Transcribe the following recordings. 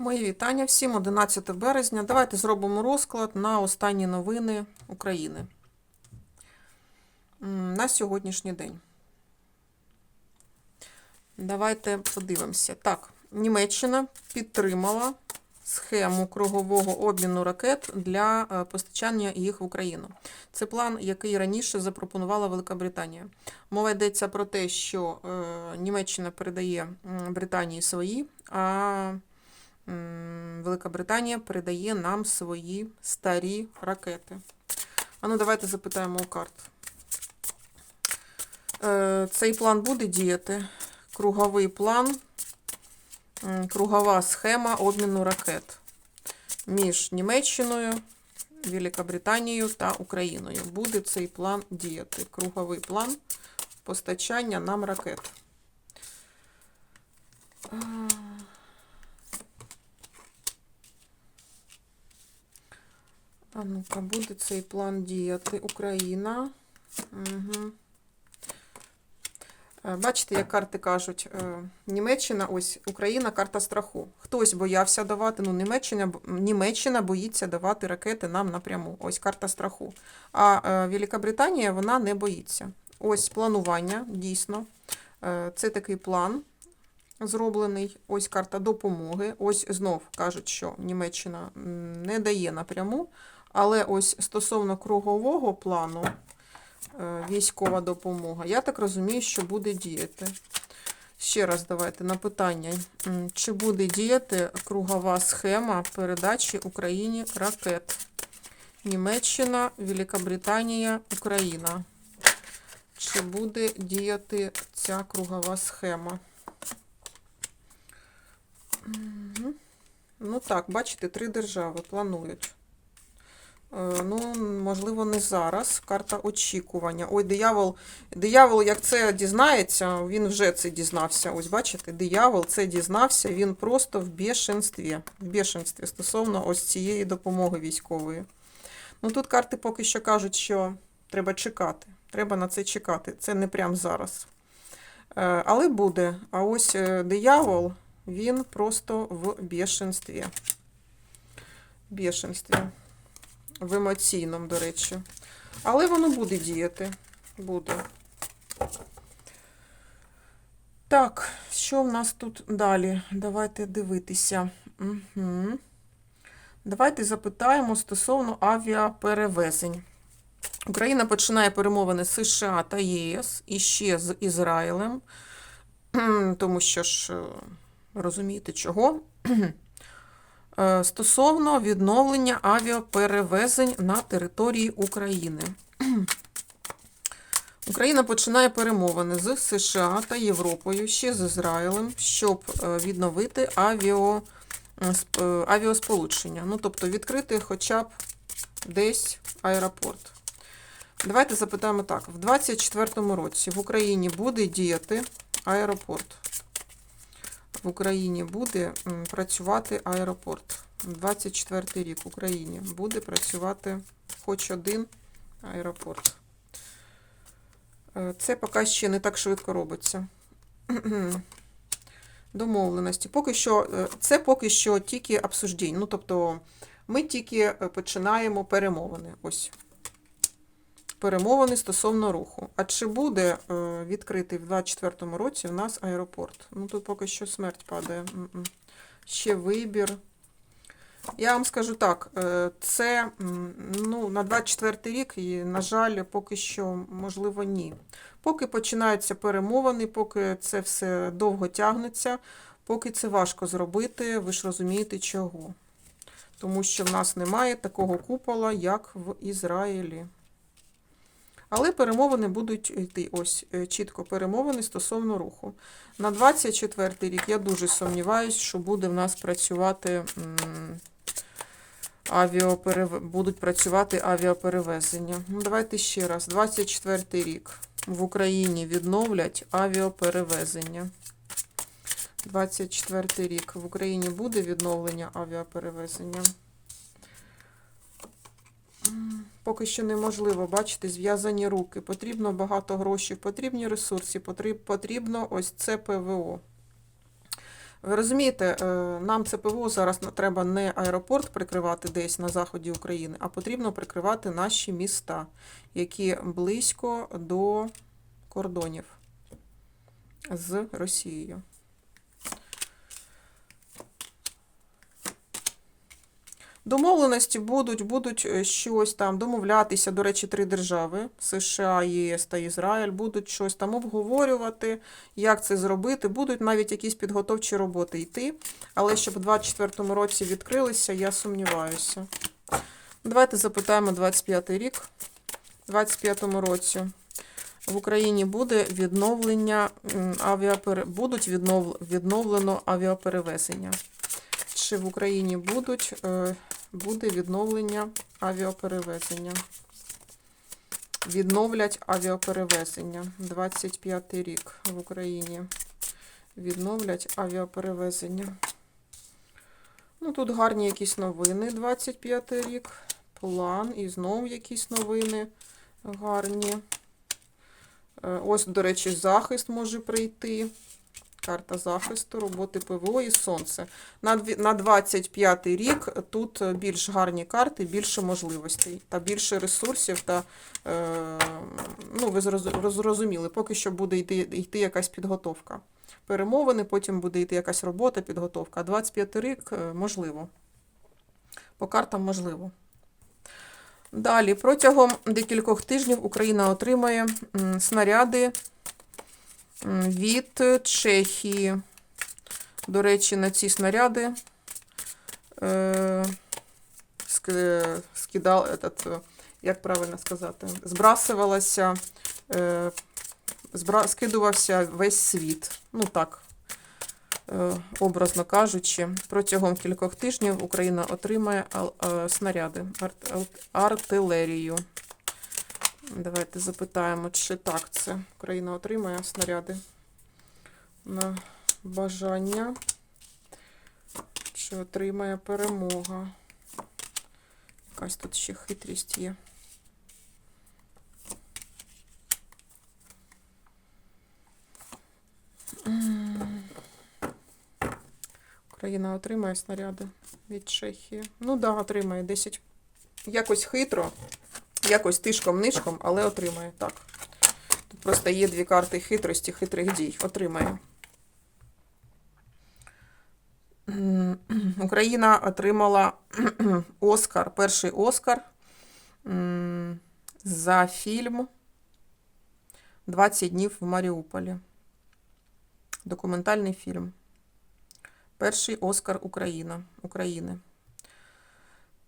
Мої вітання всім 11 березня. Давайте зробимо розклад на останні новини України на сьогоднішній день. Давайте подивимося. Так, Німеччина підтримала схему кругового обміну ракет для е, постачання їх в Україну. Це план, який раніше запропонувала Велика Британія. Мова йдеться про те, що е, Німеччина передає Британії свої, а Велика Британія передає нам свої старі ракети. А ну, давайте запитаємо у карт. Е, Цей план буде діяти. Круговий план, кругова схема обміну ракет між Німеччиною, Великобританією та Україною. Буде цей план діяти. Круговий план постачання нам ракет. А, ну-ка, буде цей план діяти. Україна. Угу. Бачите, як карти кажуть, е, Німеччина, ось Україна, карта страху. Хтось боявся давати, ну Німеччина, Німеччина боїться давати ракети нам напряму. Ось карта страху. А е, Великобританія, вона не боїться. Ось планування, дійсно. Це такий план зроблений. Ось карта допомоги. Ось знов кажуть, що Німеччина не дає напряму. Але ось стосовно кругового плану е, військова допомога, я так розумію, що буде діяти. Ще раз давайте на питання. Чи буде діяти кругова схема передачі Україні ракет? Німеччина, Великобританія, Україна. Чи буде діяти ця кругова схема? Ну так, бачите, три держави планують. Е, Ну, можливо, не зараз. Карта очікування. Ой, диявол, диявол, як це дізнається, він вже це дізнався. Ось бачите, диявол це дізнався, він просто в бешенстві. В бешенстві стосовно ось цієї допомоги військової. Ну тут карти поки що кажуть, що треба чекати. Треба на це чекати. Це не прямо зараз. Е, Але буде. А ось е, диявол, він просто в бешенстві. Бешенстві в емоційному, до речі. Але воно буде діяти. Буде. Так, що в нас тут далі? Давайте дивитися. Угу. Давайте запитаємо стосовно авіаперевезень. Україна починає перемовини з США та ЄС і ще з Ізраїлем, тому що ж е, розумієте чого. Е, стосовно відновлення авіаперевезень на території України. Україна починає перемовини з США та Європою, ще з Ізраїлем, щоб е, відновити авіо, е, авіасполучення. Ну, тобто відкрити хоча б десь аеропорт. Давайте запитаємо так: в 2024 році в Україні буде діяти аеропорт в Україні буде працювати аеропорт. 24 рік в Україні буде працювати хоч один аеропорт. Е, Це поки ще не так швидко робиться. Домовленості. Поки що, е, це поки що тільки обсуждень. Ну, тобто, ми тільки е, починаємо перемовини. Ось. Перемовини стосовно руху. А чи буде е, відкритий в 2024 році у нас аеропорт? Ну тут поки що смерть падає. Ще вибір. Я вам скажу так, е, це ну, на 24 рік, і, на жаль, поки що, можливо, ні. Поки починаються перемовини, поки це все довго тягнеться, поки це важко зробити, ви ж розумієте чого. Тому що в нас немає такого купола, як в Ізраїлі. Але перемовини будуть йти ось е, чітко перемовини стосовно руху. На 24 рік я дуже сумніваюсь, що буде в нас працювати авіаперев... будуть працювати авіаперевезення. Ну, давайте ще раз. 24 рік в Україні відновлять авіаперевезення. 24 рік в Україні буде відновлення авіаперевезення. Поки що неможливо, бачите, зв'язані руки. Потрібно багато грошей, потрібні ресурси, потрібно ось це ПВО. Ви розумієте, е, нам це ПВО зараз треба не аеропорт прикривати десь на заході України, а потрібно прикривати наші міста, які близько до кордонів з Росією. Домовленості будуть, будуть е, щось там домовлятися. До речі, три держави США, ЄС та Ізраїль будуть щось там обговорювати, як це зробити. Будуть навіть якісь підготовчі роботи йти. Але щоб в 24-му році відкрилися, я сумніваюся. Давайте запитаємо 25-й рік. У 25-му році в Україні буде відновлення м, авіапере... будуть віднов... відновлено авіаперевезення. Чи в Україні будуть, е, буде відновлення авіаперевезення? Відновлять авіаперевезення. 25 рік в Україні. Відновлять авіаперевезення. Ну, тут гарні якісь новини. 25 рік. План. І знову якісь новини гарні. Е, Ось, до речі, захист може прийти. Карта захисту, роботи ПВО і сонце. На дві- на 25 рік тут більш гарні карти, більше можливостей та більше ресурсів. Та, е, ну, ви зрозуміли, поки що буде йти, йти якась підготовка. Перемовини, потім буде йти якась робота, підготовка. А 25 рік е, можливо. По картам можливо. Далі, протягом декількох тижнів Україна отримає снаряди від Чехії. До речі, на ці снаряди е, ск- скидал, этот, е, як правильно сказати, збрасувалася, е, збра, скидувався весь світ. Ну так, е, образно кажучи, протягом кількох тижнів Україна отримає е, снаряди, арт- ар- артилерію. Давайте запитаємо, чи так це. Україна отримає снаряди на бажання. Чи отримає перемога? Якась тут ще хитрість є. Україна отримає снаряди від Чехії. Ну так, да, отримає 10. Якось хитро, якось тишком-нишком, але отримає так. Тут просто є дві карти хитрості, хитрих дій. Отримає. Україна отримала Оскар, перший Оскар за фільм 20 днів в Маріуполі. Документальний фільм. Перший Оскар Україна, України.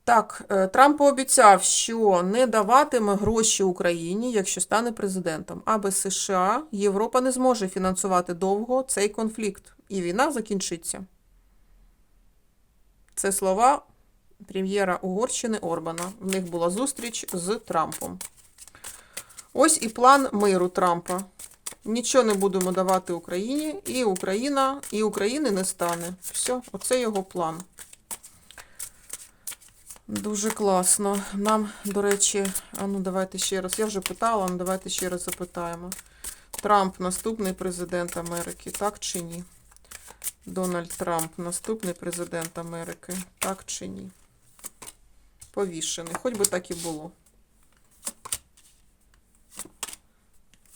Так, е, Трамп пообіцяв, що не даватиме гроші Україні, якщо стане президентом. А без США Європа не зможе фінансувати довго цей конфлікт, і війна закінчиться. Це слова прем'єра Угорщини Орбана. В них була зустріч з Трампом. Ось і план миру Трампа. Нічого не будемо давати Україні, і Україна, і України не стане. Все, оце його план. Дуже класно. Нам, до речі, а ну давайте ще раз. Я вже питала, ну давайте ще раз запитаємо. Трамп наступний президент Америки, так чи ні? Дональд Трамп наступний президент Америки, так чи ні? Повішений. Хоч би так і було.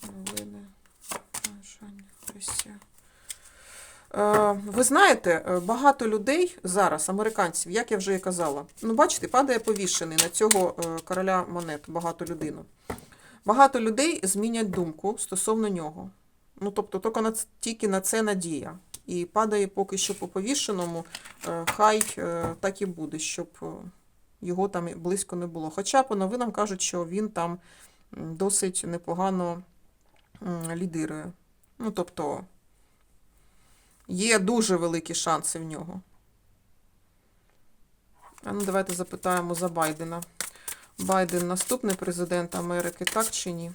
Новини. Бажання. Росія. Е, Ви знаєте, е, багато людей зараз, американців, як я вже і казала, ну бачите, падає повішений на цього е, короля монет, багато людину. Багато людей змінять думку стосовно нього. Ну, тобто, тільки на, тільки на це надія. І падає поки що по повішеному, е, хай е, так і буде, щоб е, його там близько не було. Хоча по новинам кажуть, що він там досить непогано лідирує. Ну, тобто, є дуже великі шанси в нього. А ну, давайте запитаємо за Байдена. Байден наступний президент Америки, так чи ні?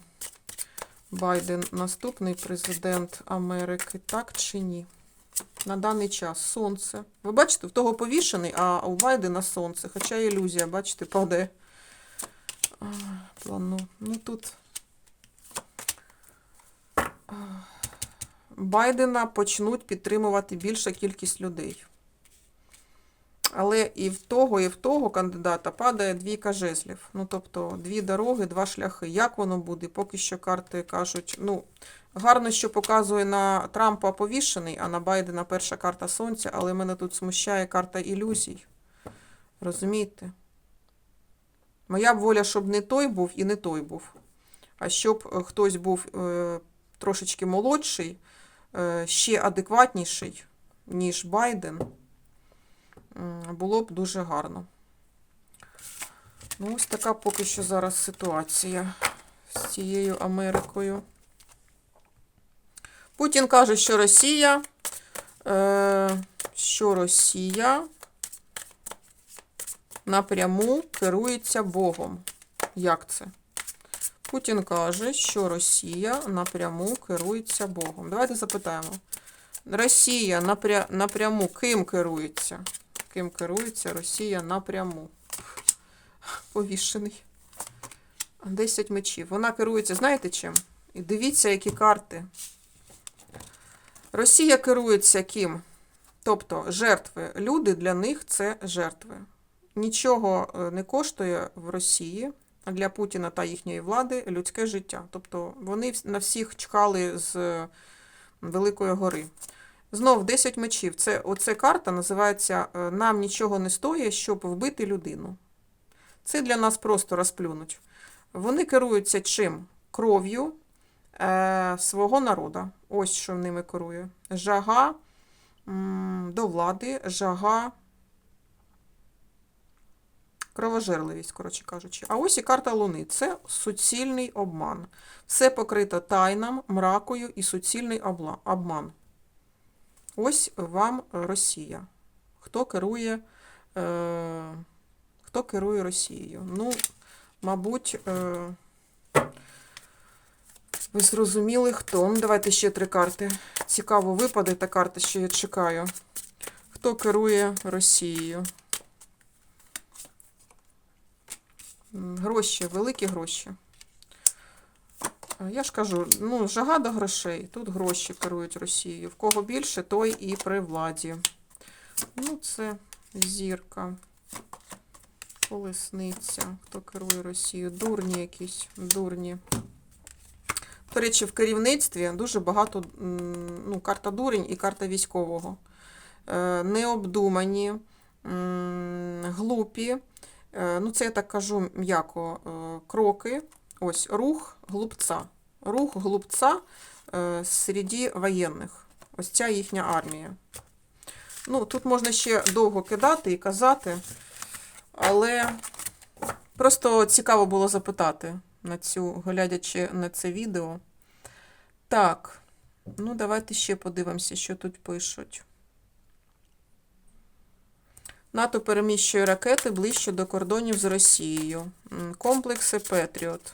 Байден наступний президент Америки, так чи ні? На даний час сонце. Ви бачите, в того повішений, а у Байдена сонце. Хоча ілюзія, бачите, падає. Плану. Ну тут. Байдена почнуть підтримувати більша кількість людей. Але і в того, і в того кандидата падає двійка жезлів. Ну, тобто, дві дороги, два шляхи. Як воно буде? Поки що карти кажуть, ну, гарно, що показує на Трампа повішений, а на Байдена перша карта сонця, але мене тут смущає карта ілюзій. Розумієте? Моя б воля, щоб не той був і не той був. А щоб е, хтось був е, трошечки молодший, ще адекватніший, ніж Байден, було б дуже гарно. Ну, ось така поки що зараз ситуація з цією Америкою. Путін каже, що Росія, е, що Росія напряму керується Богом. Як це? Путін каже, що Росія напряму керується Богом. Давайте запитаємо. Росія напря... напряму ким керується? Ким керується Росія напряму? Повішений. 10 мечів. Вона керується, знаєте чим? І дивіться, які карти. Росія керується ким? Тобто жертви. Люди для них це жертви. Нічого е, не коштує в Росії для Путіна та їхньої влади людське життя. Тобто вони на всіх чекали з Великої гори. Знов 10 мечів. Це, оце карта називається е, Нам нічого не стоїть, щоб вбити людину. Це для нас просто розплюнуть. Вони керуються чим? Кров'ю е, свого народу. Ось що ними керує. Жага м, до влади, жага кровожерливість, коротше кажучи. А ось і карта Луни. Це суцільний обман. Все покрито тайнам, мракою і суцільний обман. Ось вам Росія. Хто керує, е, хто керує Росією? Ну, мабуть, е, ви зрозуміли, хто. Ну, Давайте ще три карти. Цікаво випаде та карта, що я чекаю. Хто керує Росією? М, Гроші, великі гроші. Е, Я ж кажу, ну, жага до грошей. Тут гроші керують Росією. В кого більше, той і при владі. Ну, це зірка. Колесниця. Хто керує Росією? Дурні якісь, дурні. До речі, в керівництві дуже багато ну, карта дурень і карта військового. Е, Необдумані, глупі. Е, Ну, це я так кажу м'яко. е, Кроки. Ось рух глупця. Рух глупця е, серед воєнних. Ось ця їхня армія. Ну, тут можна ще довго кидати і казати, але просто цікаво було запитати на цю, глядячи на це відео. Так, ну давайте ще подивимося, що тут пишуть. НАТО переміщує ракети ближче до кордонів з Росією. Комплекси Петріот.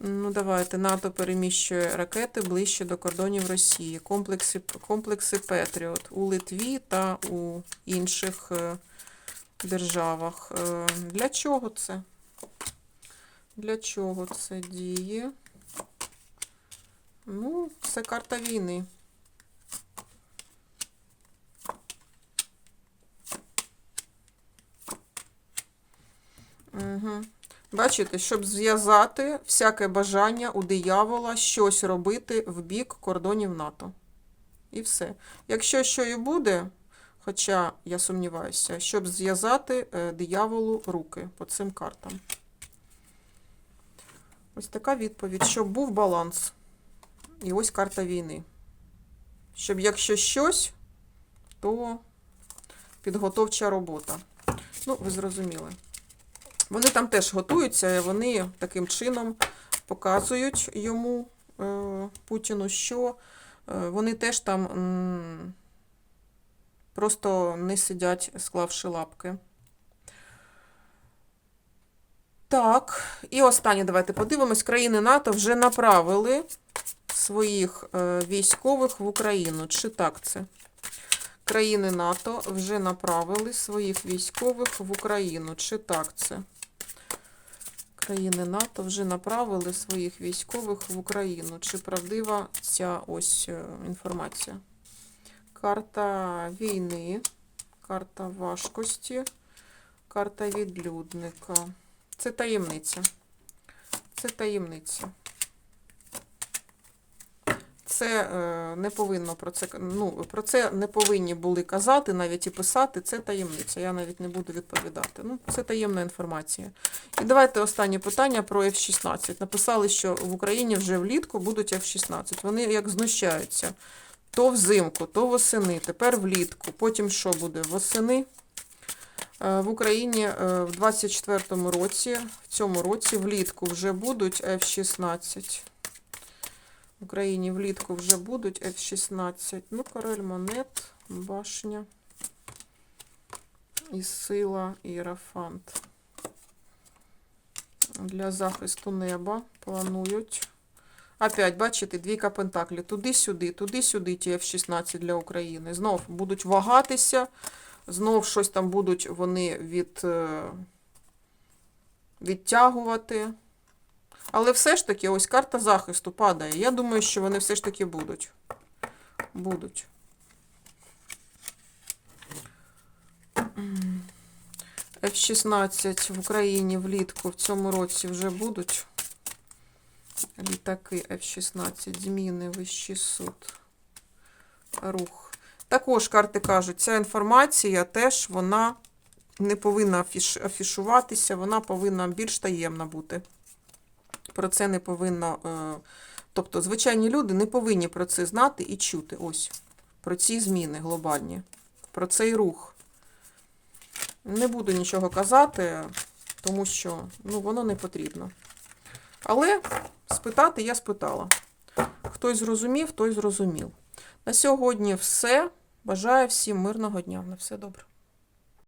Ну, давайте. НАТО переміщує ракети ближче до кордонів Росії. Комплекси, комплекси Петріот у Литві та у інших е, державах. Е, Для чого це? Для чого це діє? Ну, це карта війни. Угу. Бачите, щоб зв'язати всяке бажання у диявола щось робити в бік кордонів НАТО. І все. Якщо що і буде, хоча я сумніваюся, щоб зв'язати е, дияволу руки по цим картам. Ось така відповідь, щоб був баланс. І ось карта війни. Щоб якщо щось, то підготовча робота. Ну, ви зрозуміли. Вони там теж готуються, і вони таким чином показують йому е, Путіну, що е, вони теж там просто не сидять, склавши лапки. Так, і останнє давайте подивимось. Країни НАТО вже направили своїх е, військових в Україну. Чи так це? Країни НАТО вже направили своїх військових в Україну. Чи так це? Країни НАТО вже направили своїх військових в Україну. Чи правдива ця ось е, інформація? Карта війни, карта важкості, карта відлюдника. Це таємниця. Це таємниця. Це е, не повинно про це ну, про це не повинні були казати, навіть і писати. Це таємниця. Я навіть не буду відповідати. Ну, це таємна інформація. І давайте останнє питання про F-16. Написали, що в Україні вже влітку будуть F-16. Вони як знущаються. То взимку, то восени, тепер влітку. Потім що буде? Восени. Е, В Україні е, в 24-му році, в цьому році влітку вже будуть F-16. В Україні влітку вже будуть F-16. Ну, король монет, башня. І сила, іерафант. Для захисту неба планують. Опять, бачите, двійка пентаклів. Туди-сюди, туди-сюди ті F-16 для України. Знов будуть вагатися, знов щось там будуть вони від, е, відтягувати. Але все ж таки, ось карта захисту падає. Я думаю, що вони все ж таки будуть. Будуть. М. F-16 в Україні влітку в цьому році вже будуть. Літаки F-16, зміни, вищий суд, рух. Також карти кажуть, ця інформація теж вона не повинна афіш- афішуватися, вона повинна більш таємна бути. Про це не повинно. е, Тобто, звичайні люди не повинні про це знати і чути. Ось. Про ці зміни глобальні, про цей рух. Не буду нічого казати, тому що ну, воно не потрібно. Але спитати я спитала. Хтось зрозумів, той зрозумів. На сьогодні все. Бажаю всім мирного дня. На все добре.